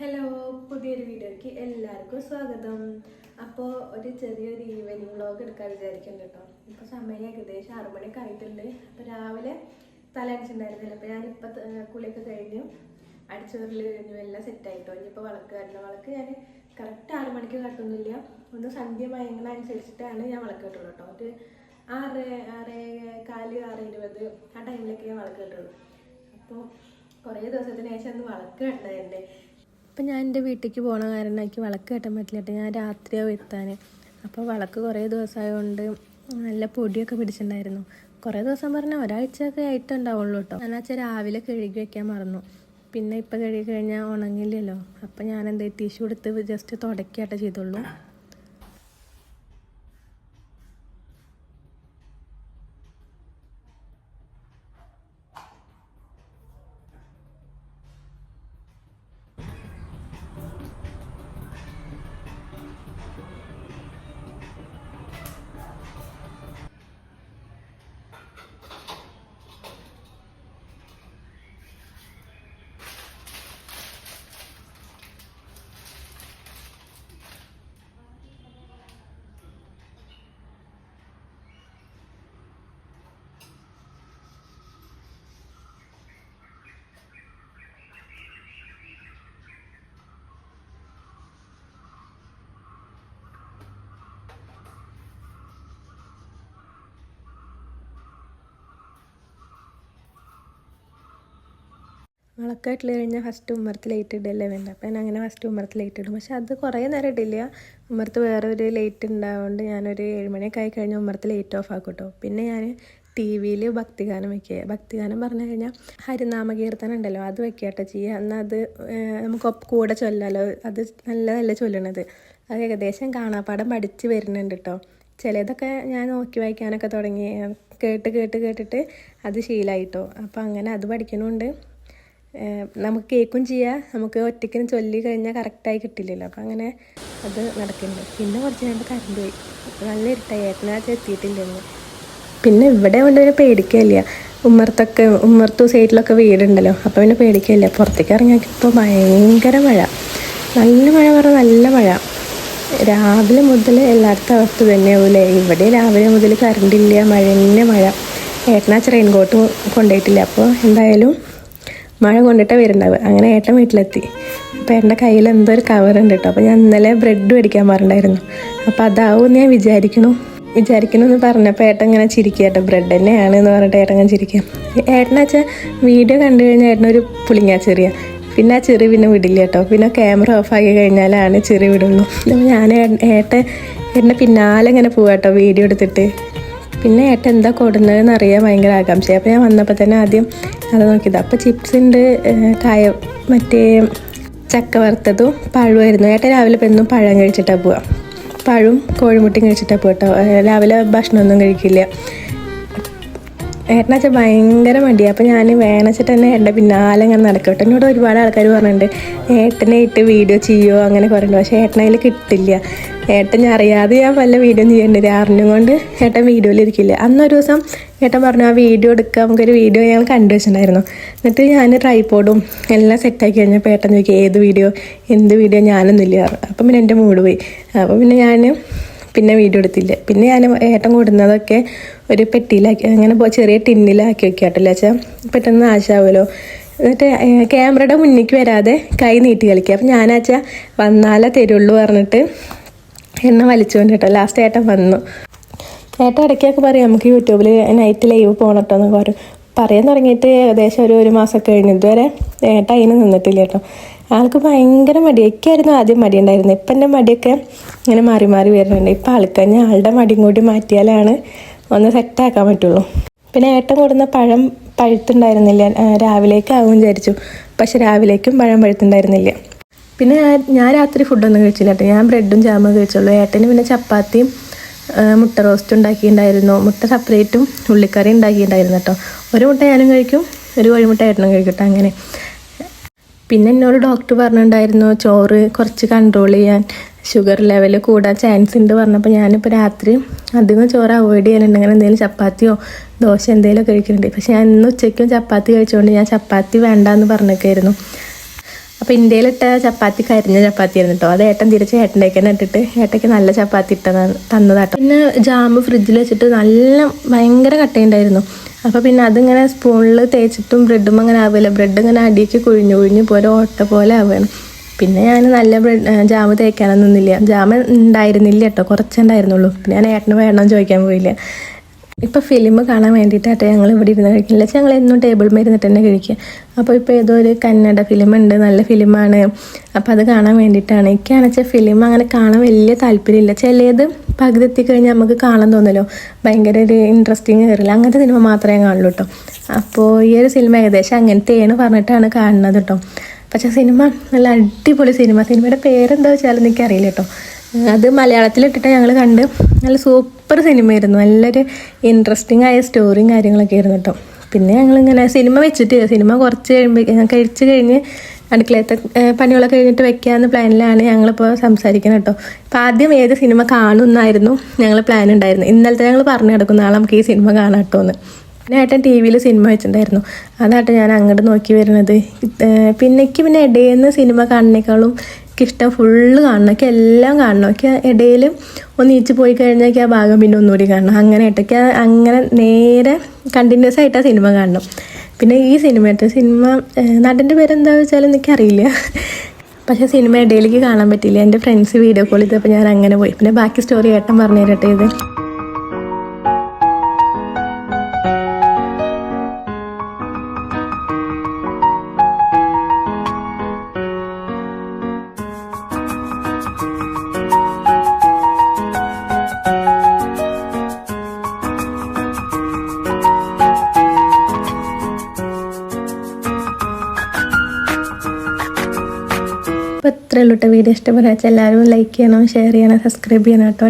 Hello പുതിയൊരു വീഡിയോയ്ക്ക് എല്ലാവർക്കും സ്വാഗതം. അപ്പോൾ ഒരു ചെറിയൊരു ഈവനിങ് വ്ളോഗ് എടുക്കാൻ വിചാരിക്കുന്നുണ്ട് കേട്ടോ. ഇപ്പോൾ സമയം ഏകദേശം ആറു മണിയൊക്കെ ആയിട്ടുണ്ട്. അപ്പോൾ രാവിലെ തല അടിച്ചിട്ടുണ്ടായിരുന്നില്ല. അപ്പോൾ ഞാനിപ്പോൾ കുളിയൊക്കെ കഴിഞ്ഞു. അടിച്ചോറിൽ കഴിഞ്ഞു. എല്ലാം സെറ്റായിട്ടോ ഇനിയിപ്പോൾ വളക്ക് കാരണം വളക്ക് ഞാൻ കറക്റ്റ് ആറു മണിക്ക് കാട്ടുന്നില്ല ഒന്ന് സന്ധ്യ മയങ്ങളനുസരിച്ചിട്ടാണ് ഞാൻ വളക്ക് കെട്ടുള്ളൂ കേട്ടോ. ഒരു ആറ് ആറ് കാൽ ആറ് ഇരുപത് ആ ടൈമിലൊക്കെ ഞാൻ വളക്ക് കെട്ടുള്ളൂ. അപ്പോൾ കുറേ ദിവസത്തിന് ശേഷം ഒന്ന് വളക്ക് കണ്ടതിന്റെ അപ്പം ഞാൻ എന്റെ വീട്ടിലേക്ക് പോകണ കാരണം എനിക്ക് വിളക്ക് കെട്ടാൻ പറ്റില്ല ഞാൻ രാത്രിയാവും എത്താൻ അപ്പോൾ വിളക്ക് കുറേ ദിവസമായതുകൊണ്ട് നല്ല പൊടിയൊക്കെ പിടിച്ചിട്ടുണ്ടായിരുന്നു. കുറേ ദിവസം പറഞ്ഞാൽ ഒരാഴ്ചയൊക്കെ ആയിട്ടുണ്ടാവുള്ളൂ കേട്ടോ. ഞാൻ വെച്ചാൽ രാവിലെ കഴുകി വയ്ക്കാൻ മറന്നു. പിന്നെ ഇപ്പോൾ കഴുകി കഴിഞ്ഞാൽ ഉണങ്ങില്ലല്ലോ. അപ്പം ഞാൻ എന്താ ടിഷ്യൂ എടുത്ത് ജസ്റ്റ് തുടക്കാട്ടോ ചെയ്തുള്ളൂ. വിളക്കായിട്ടില്ല കഴിഞ്ഞാൽ ഫസ്റ്റ് ഉമ്മറത്ത് ലൈറ്റ് ഇടല്ലേ വേണ്ട? അപ്പം ഞാൻ അങ്ങനെ ഫസ്റ്റ് ഉമ്മറത്ത് ലൈറ്റ് ഇടും. പക്ഷെ അത് കുറേ നേരം ഇടില്ല. ഉമ്മറത്ത് വേറെ ഒരു ലൈറ്റ് ഉണ്ടാവുകൊണ്ട് ഞാനൊരു ഏഴുമണിയൊക്കെ ആയി കഴിഞ്ഞാൽ ഉമ്മറത്ത് ലൈറ്റ് ഓഫ് ആക്കും കേട്ടോ പിന്നെ ഞാൻ ടി വിയിൽ ഭക്തിഗാനം വെക്കുക ഭക്തിഗാനം പറഞ്ഞു കഴിഞ്ഞാൽ ഹരിനാമ കീർത്തനം ഉണ്ടല്ലോ അത് വെക്കുക കേട്ടോ ചെയ്യുക എന്നാൽ അത് നമുക്ക് കൂടെ ചൊല്ലാലോ? അത് നല്ല നല്ല ചൊല്ലണത്. അത് ഏകദേശം കാണാപ്പാടം പഠിച്ച് വരുന്നുണ്ട് കേട്ടോ ചിലതൊക്കെ ഞാൻ നോക്കി വായിക്കാനൊക്കെ തുടങ്ങി. കേട്ട് കേട്ട് കേട്ടിട്ട് അത് ശീലമായിട്ടോ അപ്പോൾ അങ്ങനെ അത് പഠിക്കണമുണ്ട് നമുക്ക് കേക്കും ചെയ്യാം. നമുക്ക് ഒറ്റയ്ക്കിന് ചൊല്ലി കഴിഞ്ഞാൽ കറക്റ്റായി കിട്ടില്ലല്ലോ. അപ്പം അങ്ങനെ അത് നടക്കുന്നുണ്ട്. പിന്നെ കുറച്ച് നേരം കറണ്ട് പോയി. നല്ല ഇരുട്ടായി. ഏട്ടനാച്ച് എത്തിയിട്ടില്ലെന്ന്. പിന്നെ ഇവിടെ കൊണ്ട് പിന്നെ പേടിക്കില്ല ഉമ്മർത്തൊക്കെ ഉമ്മർത്തു സൈഡിലൊക്കെ വീടുണ്ടല്ലോ. അപ്പോൾ പിന്നെ പേടിക്കില്ല പുറത്തേക്ക് ഇറങ്ങിയപ്പോൾ ഭയങ്കര മഴ. നല്ല മഴ പറഞ്ഞാൽ നല്ല മഴ. രാവിലെ മുതൽ എല്ലായിടത്തും അവസ്ഥ തന്നെ തന്നെയാവൂലേ ഇവിടെ രാവിലെ മുതൽ കറണ്ടില്ല മഴ തന്നെ മഴ. ഏട്ടനാച്ച റെയിൻകോട്ട് കൊണ്ടുപോയിട്ടില്ല. അപ്പോൾ എന്തായാലും മഴ കൊണ്ടിട്ടാ വരുന്നുണ്ടാവുക അങ്ങനെ ഏട്ടൻ വീട്ടിലെത്തി. അപ്പോൾ എന്റെ കയ്യിൽ എന്തോ ഒരു കവർ ഉണ്ട് കേട്ടോ അപ്പോൾ ഞാൻ ഇന്നലെ ബ്രെഡ് മേടിക്കാൻ പറഞ്ഞിട്ടുണ്ടായിരുന്നു. അപ്പോൾ അതാവും ഞാൻ വിചാരിക്കണു വിചാരിക്കണു എന്ന് പറഞ്ഞപ്പോൾ ഏട്ടൻ ഇങ്ങനെ ചിരിക്കുക കേട്ടോ ബ്രെഡ് തന്നെയാണ് എന്ന് പറഞ്ഞിട്ട് ഏട്ടൻ അങ്ങനെ ചിരിക്കുക. ഏട്ടനാച്ചാൽ വീഡിയോ കണ്ടു കഴിഞ്ഞാൽ ഒരു പുളിങ്ങാ ചെറിയ. പിന്നെ ആ ചെറി പിന്നെ വിടില്ല കേട്ടോ പിന്നെ ക്യാമറ ഓഫ് ആക്കി കഴിഞ്ഞാലാണ് ചെറി വിടുള്ളൂ. ഞാൻ ഏട്ടൻ എന്നെ പിന്നാലെ ഇങ്ങനെ പോവാട്ടോ വീഡിയോ എടുത്തിട്ട്. പിന്നെ ഏട്ടൻ എന്താ കൊടുന്നതെന്ന് അറിയാൻ ഭയങ്കര ആകാംക്ഷ അപ്പോൾ ഞാൻ വന്നപ്പോൾ തന്നെ ആദ്യം അത് നോക്കിയത്. അപ്പോൾ ചിപ്സ് ഉണ്ട് കായ മറ്റേ ചക്ക വറുത്തതും പഴമായിരുന്നു ഏട്ടൻ രാവിലെ ഇപ്പം എന്നും പഴം കഴിച്ചിട്ടാണ് പോവുക പഴവും കോഴിമുട്ടയും കഴിച്ചിട്ടാണ് പോകട്ടോ രാവിലെ ഭക്ഷണമൊന്നും കഴിക്കില്ല. ഏട്ടനച്ച ഭയങ്കര മടിയാണ് അപ്പോൾ ഞാൻ വേണച്ചിട്ട് തന്നെ ഏട്ടന്റെ പിന്നാലെ ഇങ്ങനെ നടക്കും എന്നോട് ഒരുപാട് ആൾക്കാർ പറഞ്ഞിട്ടുണ്ട് ഏട്ടനെ ഇട്ട് വീഡിയോ ചെയ്യുമോ അങ്ങനെ പറയുന്നുണ്ട് പക്ഷേ ഏട്ടനതിൽ കിട്ടില്ല. ഏട്ടൻ ഞാൻ അറിയാതെ ഞാൻ വല്ല വീഡിയോ ചെയ്യേണ്ടത് അറിഞ്ഞും കൊണ്ട് ഏട്ടൻ വീഡിയോയിലിരിക്കില്ല അന്നൊരു ദിവസം ഏട്ടൻ പറഞ്ഞു ആ വീഡിയോ എടുക്കുക നമുക്കൊരു വീഡിയോ ഞാൻ കണ്ടു വെച്ചിട്ടുണ്ടായിരുന്നു. എന്നിട്ട് ഞാൻ ട്രൈപോഡും എല്ലാം സെറ്റാക്കി കഴിഞ്ഞപ്പോൾ ഏട്ടൻ ചോദിക്കുക ഏത് വീഡിയോ എന്ത് വീഡിയോ ഞാനൊന്നുമില്ല. അപ്പം പിന്നെ എന്റെ മൂഡ് പോയി. അപ്പോൾ പിന്നെ ഞാൻ പിന്നെ വീഡിയോ എടുത്തില്ല. പിന്നെ ഞാൻ ഏട്ടൻ കൂടുന്നതൊക്കെ ഒരു പെട്ടിയിലാക്കി അങ്ങനെ ചെറിയ ടിന്നിലാക്കി വെക്കാട്ടില്ല വെച്ചാൽ പെട്ടെന്ന് നാശാവുമല്ലോ. എന്നിട്ട് ക്യാമറയുടെ മുന്നിലേക്ക് വരാതെ കൈ നീട്ടി കളിക്കുക. അപ്പം ഞാനാച്ചാ വന്നാലേ തരുള്ളൂ പറഞ്ഞിട്ട് എണ്ണ വലിച്ചുകൊണ്ട് കേട്ടോ. ലാസ്റ്റ് ഏട്ടൻ വന്നു. ഏട്ടൻ ഇടയ്ക്കൊക്കെ പറയും നമുക്ക് യൂട്യൂബിൽ നൈറ്റ് ലൈവ് പോകണം എന്നൊക്കെ പറയും. പറയാൻ തുടങ്ങിയിട്ട് ഏകദേശം ഒരു ഒരു മാസമൊക്കെ കഴിഞ്ഞ്. ഇതുവരെ ഏട്ടൻ അതിന് നിന്നിട്ടില്ല കേട്ടോ. ആൾക്ക് ഭയങ്കര മടി. ഒക്കെയായിരുന്നു ആദ്യം മടി ഉണ്ടായിരുന്നത് ഇപ്പം എന്റെ മടിയൊക്കെ ഇങ്ങനെ മാറി മാറി വരുന്നുണ്ട്. ഇപ്പം ആൾക്ക് തന്നെ ആളുടെ മടിയും കൂടി മാറ്റിയാലാണ് ഒന്ന് സെറ്റാക്കാൻ പറ്റുള്ളൂ. പിന്നെ ഏട്ടൻ കൊടുന്ന പഴം പഴുത്തുണ്ടായിരുന്നില്ല. രാവിലേക്ക് ആകും വിചാരിച്ചു. പക്ഷെ രാവിലേക്കും പഴം പഴുത്തുണ്ടായിരുന്നില്ല. പിന്നെ ഞാൻ ഞാൻ രാത്രി ഫുഡൊന്നും കഴിച്ചില്ല കേട്ടോ. ഞാൻ ബ്രെഡും ജാമും കഴിച്ചുള്ളൂ. ഏട്ടന് പിന്നെ ചപ്പാത്തിയും മുട്ട റോസ്റ്റ് ഉണ്ടാക്കിയിട്ടുണ്ടായിരുന്നു. മുട്ട സെപ്പറേറ്റും ഉള്ളിക്കറി ഉണ്ടാക്കിയിട്ടുണ്ടായിരുന്നു കേട്ടോ. ഒരു മുട്ട ഞാനും കഴിക്കും ഒരു കോഴിമുട്ട ഏട്ടനും കഴിക്കും കേട്ടോ അങ്ങനെ. പിന്നെ എന്നോട് ഡോക്ടർ പറഞ്ഞിട്ടുണ്ടായിരുന്നു ചോറ് കുറച്ച് കൺട്രോൾ ചെയ്യാൻ ഷുഗർ ലെവൽ കൂടാൻ ചാൻസ് ഉണ്ട് പറഞ്ഞപ്പോൾ ഞാനിപ്പോൾ രാത്രി അധികം ചോറ് അവോയ്ഡ് ചെയ്യാനുണ്ട്. അങ്ങനെ എന്തെങ്കിലും ചപ്പാത്തിയോ ദോശ എന്തെങ്കിലും കഴിക്കുന്നുണ്ട് പക്ഷേ ഞാൻ ഇന്ന് ഉച്ചയ്ക്കും ചപ്പാത്തി കഴിച്ചുകൊണ്ട് ഞാൻ ചപ്പാത്തി വേണ്ടാന്ന് പറഞ്ഞേക്കായിരുന്നു അപ്പോൾ ഇന്ത്യയിലിട്ട ചപ്പാത്തി കരിഞ്ഞ ചപ്പാത്തി ആയിരുന്നു കേട്ടോ അത് ഏട്ടൻ തിരിച്ച് ഏട്ടന്റെക്ക് തന്നെ ഇട്ടിട്ട് ഏട്ടയ്ക്ക് നല്ല ചപ്പാത്തി ഇട്ടതാണ് തന്നതാട്ടോ. പിന്നെ ജാമ് ഫ്രിഡ്ജിൽ വെച്ചിട്ട് നല്ല ഭയങ്കര കട്ടയുണ്ടായിരുന്നു. അപ്പോൾ പിന്നെ അതിങ്ങനെ സ്പൂണിൽ തേച്ചിട്ടും ബ്രെഡും അങ്ങനെ ആവില്ല ബ്രെഡ് ഇങ്ങനെ അടിക്ക് കുഴിഞ്ഞു കുഴിഞ്ഞ് പോലെ ഓട്ട പോലെ ആവുകയാണ് പിന്നെ ഞാൻ നല്ല ബ്രെഡ് ജാമ് തേക്കാനൊന്നും നിന്നില്ല. ജാമ് ഉണ്ടായിരുന്നില്ല കേട്ടോ കുറച്ചുണ്ടായിരുന്നുള്ളൂ പിന്നെ ഞാൻ ഏട്ടന് വേണമെന്ന് ചോദിക്കാൻ പോയില്ല. ഇപ്പോൾ ഫിലിം കാണാൻ വേണ്ടിയിട്ടാട്ടെ ഞങ്ങൾ ഇവിടെ ഇരുന്ന് കഴിക്കില്ല ഞങ്ങൾ എന്നും ടേബിൾ മേൽ ഇരുന്നിട്ട് തന്നെ കഴിക്കുക. അപ്പോൾ ഇപ്പോൾ ഏതോ ഒരു കന്നഡ ഫിലിം ഉണ്ട് നല്ല ഫിലിമാണ് അപ്പോൾ അത് കാണാൻ വേണ്ടിയിട്ടാണ്. എനിക്കാണെന്ന് വെച്ചാൽ ഫിലിം അങ്ങനെ കാണാൻ വലിയ താല്പര്യമില്ല. ചിലത് പകുതി എത്തിക്കഴിഞ്ഞാൽ നമുക്ക് കാണാൻ തോന്നല്ലോ. ഭയങ്കര ഒരു ഇൻട്രസ്റ്റിങ് കയറില്ല അങ്ങനത്തെ സിനിമ മാത്രമേ കാണുള്ളൂ കേട്ടോ അപ്പോൾ ഈ ഒരു സിനിമ ഏകദേശം അങ്ങനത്തെയാണ് പറഞ്ഞിട്ടാണ് കാണുന്നത് കേട്ടോ പക്ഷേ സിനിമ നല്ല അടിപൊളി സിനിമ സിനിമയുടെ പേരെന്താ വെച്ചാലും എനിക്കറിയില്ല കേട്ടോ അത് മലയാളത്തിലിട്ടിട്ട് ഞങ്ങൾ കണ്ട് നല്ല സൂപ്പർ സിനിമയായിരുന്നു. നല്ലൊരു ഇൻട്രസ്റ്റിംഗ് ആയ സ്റ്റോറിയും കാര്യങ്ങളൊക്കെ ആയിരുന്നു കേട്ടോ. പിന്നെ ഞങ്ങളിങ്ങനെ സിനിമ വെച്ചിട്ട് സിനിമ കുറച്ച് കഴിയുമ്പോൾ കഴിച്ച് കഴിഞ്ഞ് അടുക്കളത്തെ പണികളൊക്കെ കഴിഞ്ഞിട്ട് വെക്കാമെന്ന പ്ലാനിലാണ് ഞങ്ങളിപ്പോൾ സംസാരിക്കുന്നത് കേട്ടോ. അപ്പോൾ ആദ്യം ഏത് സിനിമ കാണുമെന്നായിരുന്നു ഞങ്ങൾ പ്ലാൻ ഉണ്ടായിരുന്നത് ഇന്നലത്തെ ഞങ്ങൾ പറഞ്ഞു കിടക്കും നാളെ നമുക്ക് ഈ സിനിമ കാണാം കേട്ടോ എന്ന് പിന്നെ ഏട്ടൻ ടി വിയിൽ സിനിമ വെച്ചിട്ടുണ്ടായിരുന്നു. അതാട്ടെ ഞാൻ അങ്ങോട്ട് നോക്കി വരുന്നത്. പിന്നെ എനിക്ക് പിന്നെ ഇടയിൽ നിന്ന് സിനിമ കാണുന്നേക്കാളും എനിക്കിഷ്ടം ഫുള്ള് കാണണം. ഒക്കെ എല്ലാം കാണണം. ഒക്കെ ഇടയിൽ ഒന്ന് ഈച്ച് പോയി കഴിഞ്ഞൊക്കെ ആ ഭാഗം പിന്നെ ഒന്നുകൂടി കാണണം. അങ്ങനെ ഇട്ടൊക്കെ അങ്ങനെ നേരെ കണ്ടിന്യൂസ് ആയിട്ട് ആ സിനിമ കാണണം. പിന്നെ ഈ സിനിമയുടെ സിനിമ നടന്റെ പേരെന്താ വെച്ചാൽ എനിക്കറിയില്ല. പക്ഷേ സിനിമ ഇടയിലേക്ക് കാണാൻ പറ്റിയില്ല. എന്റെ ഫ്രണ്ട്സ് വീഡിയോ കോൾ ചെയ്തപ്പോൾ ഞാൻ അങ്ങനെ പോയി. പിന്നെ ബാക്കി സ്റ്റോറി ഏട്ടൻ പറഞ്ഞു തരട്ടെ ഇത്. ഇത്രയുള്ളൂ വീഡിയോ വെച്ചാൽ എല്ലാവരും ലൈക്ക് ചെയ്യണം ഷെയർ ചെയ്യണം സബ്സ്ക്രൈബ് ചെയ്യണം കേട്ടോ